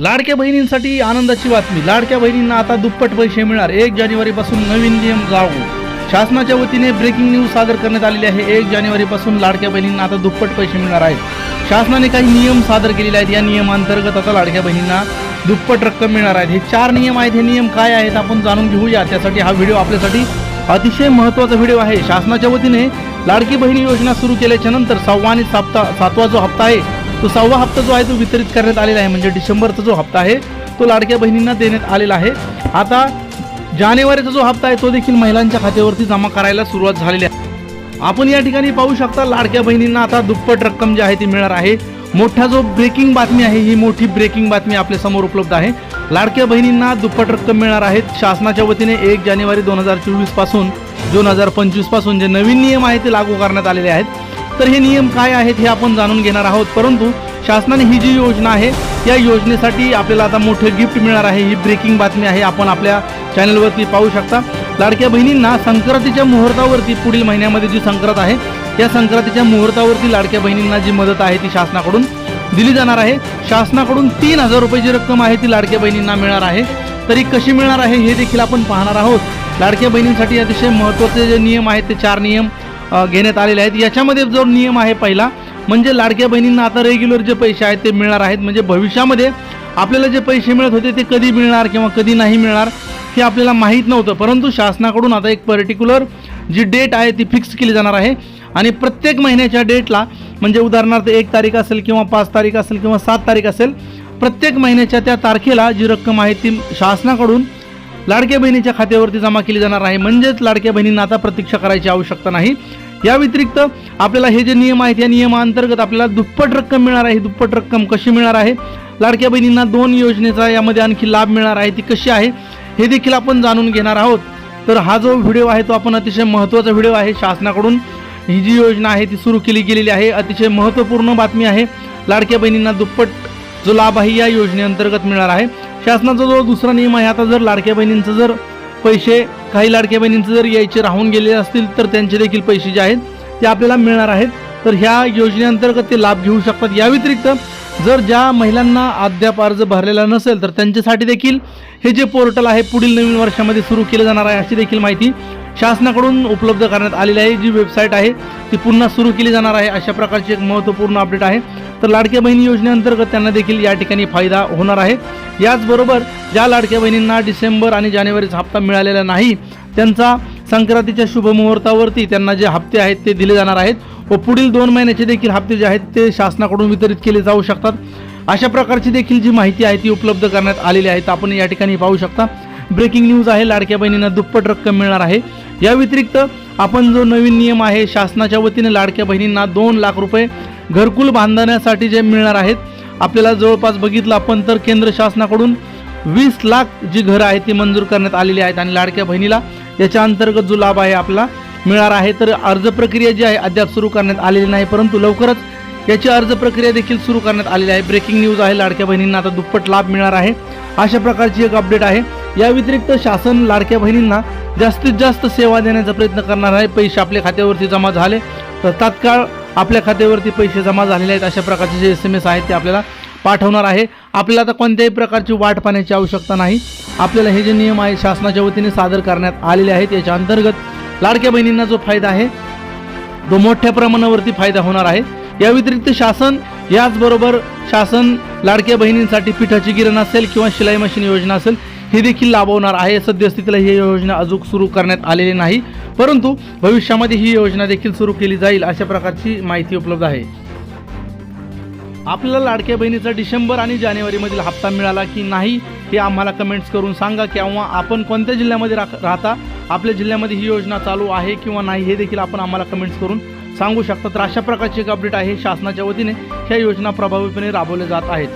लाडक्या बहिणींसाठी आनंदाची बातमी. लाडक्या बहिणींना आता दुप्पट पैसे मिळणार. एक जानेवारीपासून नवीन नियम लागू शासनाच्या वतीने ब्रेकिंग न्यूज सादर करण्यात आलेली आहे. एक जानेवारीपासून लाडक्या बहिणींना आता दुप्पट पैसे मिळणार आहेत. शासनाने काही नियम सादर केलेले आहेत. या नियमांतर्गत आता लाडक्या बहिणींना दुप्पट रक्कम मिळणार आहेत. हे चार नियम आहेत. हे नियम काय आहेत आपण जाणून घेऊया. त्यासाठी हा व्हिडिओ आपल्यासाठी अतिशय महत्त्वाचा व्हिडिओ आहे. शासनाच्या वतीने लाडकी बहिणी योजना सुरू केल्याच्यानंतर सहावा आणि साप्ता सातवा जो हप्ता आहे तो सहावा हप्ता जो आहे तो वितरित करण्यात आलेला आहे. म्हणजे डिसेंबरचा जो हप्ता आहे तो लाडक्या बहिणींना देण्यात आलेला आहे. आता जानेवारीचा जो हप्ता आहे तो देखील महिलांच्या खात्यावरती जमा करायला सुरुवात झालेली आहे. आपण या ठिकाणी पाहू शकता लाडक्या बहिणींना आता दुप्पट रक्कम जी आहे ती मिळणार आहे. मोठा जो ब्रेकिंग बातमी आहे ही मोठी ब्रेकिंग बातमी आपल्यासमोर उपलब्ध आहे. लाडक्या बहिणींना दुप्पट रक्कम मिळणार आहेत शासनाच्या वतीने एक जानेवारी दोन हजार चोवीसपासून दोन हजार पंचवीसपासून जे नवीन नियम आहेत ते लागू करण्यात आलेले आहेत. तर हे नियम काय आहेत हे आपण जाणून घेणार आहोत. परंतु शासनाने ही जी योजना आहे या योजनेसाठी आपल्याला आता मोठं गिफ्ट मिळणार आहे. ही ब्रेकिंग बातमी आहे आपण आपल्या चॅनलवरती पाहू शकता. लाडक्या बहिणींना संक्रांतीच्या मुहूर्तावरती पुढील महिन्यामध्ये जी संक्रांत आहे या संक्रांतीच्या मुहूर्तावरती लाडक्या बहिणींना जी मदत आहे ती शासनाकडून दिली जाणार आहे. शासनाकडून तीन हजार रुपयाची रक्कम आहे ती लाडक्या बहिणींना मिळणार आहे. तरी कशी मिळणार आहे हे देखील आपण पाहणार आहोत. लाडक्या बहिणींसाठी अतिशय महत्त्वाचे जे नियम आहेत ते चार नियम. घेण्यात आलेले आहेत. याच्यामध्ये जो नियम आहे पहिला म्हणजे लाडक्या बहिणींना आता रेग्युलर जे पैसे आहेत ते मिळणार आहेत. म्हणजे भविष्यामध्ये आपल्याला जे पैसे मिळत होते ते कधी मिळणार किंवा कधी नाही मिळणार हे आपल्याला माहीत नव्हतं. परंतु शासनाकडून आता एक पर्टिक्युलर जी डेट आहे ती फिक्स केली जाणार आहे. आणि प्रत्येक महिन्याच्या डेटला म्हणजे उदाहरणार्थ एक तारीख असेल किंवा पाच तारीख असेल किंवा सात तारीख असेल प्रत्येक महिन्याच्या त्या तारखेला जी रक्कम आहे ती शासनाकडून लाडक्या बहिणीच्या खात्यावरती जमा केली जाणार आहे. म्हणजेच लाडक्या बहिणींना आता प्रतीक्षा करायची आवश्यकता नाही. या व्यतिरिक्त आपल्याला हे जे नियम आहेत या नियमाअंतर्गत आपल्याला दुप्पट रक्कम मिळणार आहे. दुप्पट रक्कम कशी मिळणार आहे? लाडक्या बहिणींना दोन योजनेचा यामध्ये आणखी लाभ मिळणार आहे. ती कशी आहे? हे देखील आपण जाणून घेणार आहोत. तर हा जो व्हिडिओ आहे तो आपण अतिशय महत्त्वाचा व्हिडिओ आहे. शासनाकडून ही जी योजना आहे ती सुरू केली गेलेली आहे. अतिशय महत्त्वपूर्ण बातमी आहे. लाडक्या बहिणींना दुप्पट जो लाभ आहे या योजनेअंतर्गत मिळणार आहे. शासनाचा जो दुसरा नियम आहे आता जर लाडक्या बहिणींचं जर पैसे काही लाडक्या बहिणींचं जर यायचे राहून गेले असतील तर त्यांचे देखील पैसे जे आहेत ते आपल्याला मिळणार आहेत. तर ह्या योजनेअंतर्गत ते लाभ घेऊ शकतात. या व्यतिरिक्त जर ज्या महिलांना अद्याप अर्ज भरलेला नसेल तर त्यांच्यासाठी देखील हे जे पोर्टल आहे पुढील नवीन वर्षामध्ये सुरू केलं जाणार आहे अशी देखील माहिती शासनाकडून उपलब्ध करण्यात आलेली आहे. जी वेबसाईट आहे ती पुन्हा सुरू केली जाणार आहे अशा प्रकारची एक महत्त्वपूर्ण अपडेट आहे. तर लाडक्या बहिणी योजनेअंतर्गत त्यांना देखील या ठिकाणी फायदा होणार आहे. याचबरोबर ज्या लाडक्या बहिणींना डिसेंबर आणि जानेवारीचा हप्ता मिळालेला नाही त्यांचा संक्रांतीच्या शुभमुहूर्तावरती त्यांना जे हप्ते आहेत ते दिले जाणार आहेत व पुढील दोन महिन्याचे देखील हप्ते जे आहेत ते शासनाकडून वितरित केले जाऊ शकतात. अशा प्रकारची देखील जी माहिती आहे ती उपलब्ध करण्यात आलेली आहे. तर आपण या ठिकाणी पाहू शकता ब्रेकिंग न्यूज आहे लाडक्या बहिणींना दुप्पट रक्कम मिळणार आहे. या व्यतिरिक्त आपण जो नवीन नियम आहे शासनाच्या वतीने लाडक्या बहिणींना दोन लाख रुपये घरकुल बांधण्यासाठी जे मिळणार आहेत आपल्याला जवळपास बघितलं आपण तर केंद्र शासनाकडून वीस लाख जी घरं आहेत ती मंजूर करण्यात आलेली आहेत आणि लाडक्या बहिणीला याच्या अंतर्गत जो लाभ आहे आपला मिळणार आहे. तर अर्ज प्रक्रिया जी आहे अद्याप सुरू करण्यात आलेली नाही परंतु लवकरच याची अर्ज प्रक्रिया देखील सुरू करण्यात आलेली आहे. ब्रेकिंग न्यूज आहे लाडक्या बहिणींना आता दुप्पट लाभ मिळणार आहे. अशा प्रकारची एक अपडेट आहे. या व्यतिरिक्त शासन लाडक्या बहिणींना जास्तीत जास्त सेवा देण्याचा प्रयत्न करणार आहे. पैसे आपल्या खात्यावरती जमा झाले तर तात्काळ आपल्या खात्यावरती पैसे जमा झालेले आहेत अशा प्रकारचे जे एस एम एस आहेत ते आपल्याला पाठवणार आहे. आपल्याला आता कोणत्याही प्रकारची वाट पाहण्याची आवश्यकता नाही. आपल्याला हे जे नियम आहे शासनाच्या वतीने सादर करण्यात आलेले आहेत. याच्या अंतर्गत लाडक्या बहिणींना जो फायदा आहे तो मोठ्या प्रमाणावरती फायदा होणार आहे. या व्यतिरिक्त शासन याचबरोबर शासन लाडक्या बहिणींसाठी पिठाची गिरण असेल किंवा शिलाई मशीन योजना असेल ही देखील लाभवणार आहे. सद्यस्थितीला ही योजना अजून सुरू करण्यात आलेली नाही. परंतु भविष्यामध्ये ही योजना देखील सुरू केली जाईल अशा प्रकारची माहिती उपलब्ध आहे. आपल्याला लाडक्या बहिणीचा डिसेंबर आणि जानेवारीमधील हप्ता मिळाला की नाही हे आम्हाला कमेंट्स करून सांगा किंवा आपण कोणत्या जिल्ह्यामध्ये राहता आपल्या जिल्ह्यामध्ये ही योजना चालू आहे किंवा नाही हे देखील आपण आम्हाला कमेंट्स करून सांगू शकता. तर अशा प्रकारची एक अपडेट आहे शासनाच्या वतीने ह्या योजना प्रभावीपणे राबवल्या जात आहेत.